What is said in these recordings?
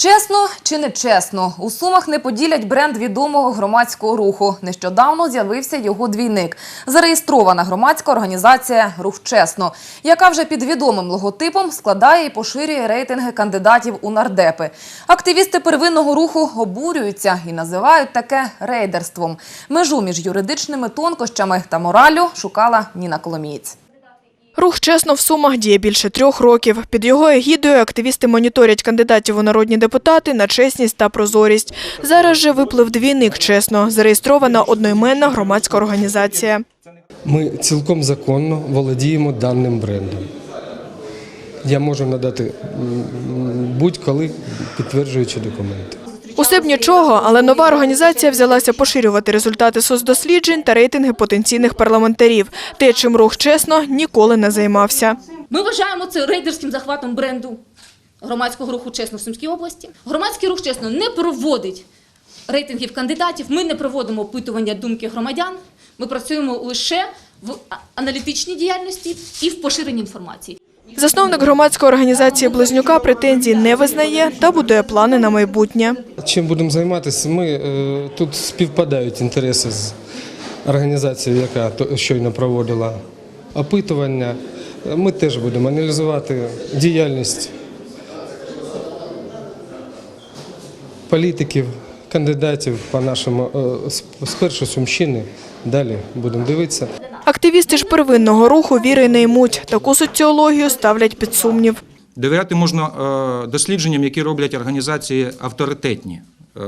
Чесно чи не чесно, у Сумах не поділять бренд відомого громадського руху. Нещодавно з'явився його двійник. Зареєстрована громадська організація Рух Чесно, яка вже під відомим логотипом складає і поширює рейтинги кандидатів у нардепи. Активісти первинного руху обурюються і називають таке рейдерством. Межу між юридичними тонкощами та мораллю шукала Ніна Коломієць. Рух чесно в Сумах діє більше трьох років. Під його егідою активісти моніторять кандидатів у народні депутати на чесність та прозорість. Зараз же виплив двійник чесно. Зареєстрована одноіменна громадська організація. Ми цілком законно володіємо даним брендом. Я можу надати будь-коли підтверджуючі документи. Усе б нічого, але нова організація взялася поширювати результати соцдосліджень та рейтинги потенційних парламентарів. Те, чим рух чесно ніколи не займався. Ми вважаємо це рейдерським захватом бренду громадського руху чесно в Сумській області. Громадський рух чесно не проводить рейтингів кандидатів. Ми не проводимо опитування думки громадян. Ми працюємо лише в аналітичній діяльності і в поширенні інформації. Засновник громадської організації Близнюка претензій не визнає та будує плани на майбутнє. Чим будемо займатися? Ми е, тут співпадають інтереси з організацією, яка щойно проводила опитування. Ми теж будемо аналізувати діяльність політиків, кандидатів по нашому е, спершу Сумщини. Далі будемо дивитися. Активісти ж первинного руху віри не ймуть. Таку соціологію ставлять під сумнів. Довіряти можна е, дослідженням, які роблять організації авторитетні. Е,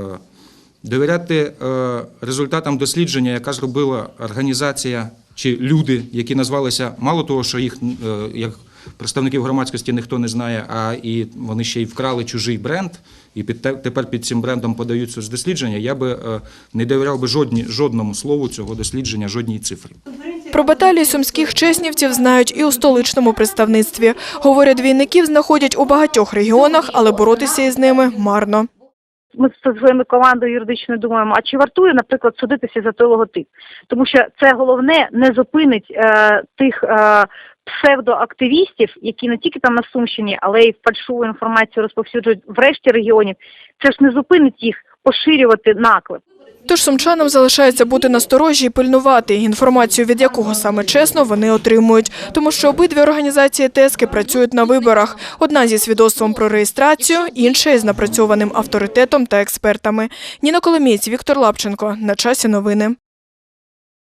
Довіряти е, результатам дослідження, яка зробила організація чи люди, які назвалися, мало того, що їх як представників громадськості ніхто не знає, а і вони ще й вкрали чужий бренд, і під, тепер під цим брендом подають соцдослідження, я би не довіряв би жодні, жодному слову цього дослідження, жодній цифрі. Про баталії сумських чеснівців знають і у столичному представництві. Говорять, двійників знаходять у багатьох регіонах, але боротися із ними марно. ми зі своєю командою юридичною думаємо, а чи вартує, наприклад, судитися за той логотип? Тому що це головне не зупинить е, тих е, псевдоактивістів, які не тільки там на Сумщині, але й фальшиву інформацію розповсюджують в решті регіонів. Це ж не зупинить їх поширювати наклеп. Тож сумчанам залишається бути насторожі і пильнувати інформацію, від якого саме чесно вони отримують, тому що обидві організації ТЕСКи працюють на виборах. Одна зі свідоцтвом про реєстрацію, інша із напрацьованим авторитетом та експертами. Ніна Коломієць, Віктор Лапченко. На часі новини.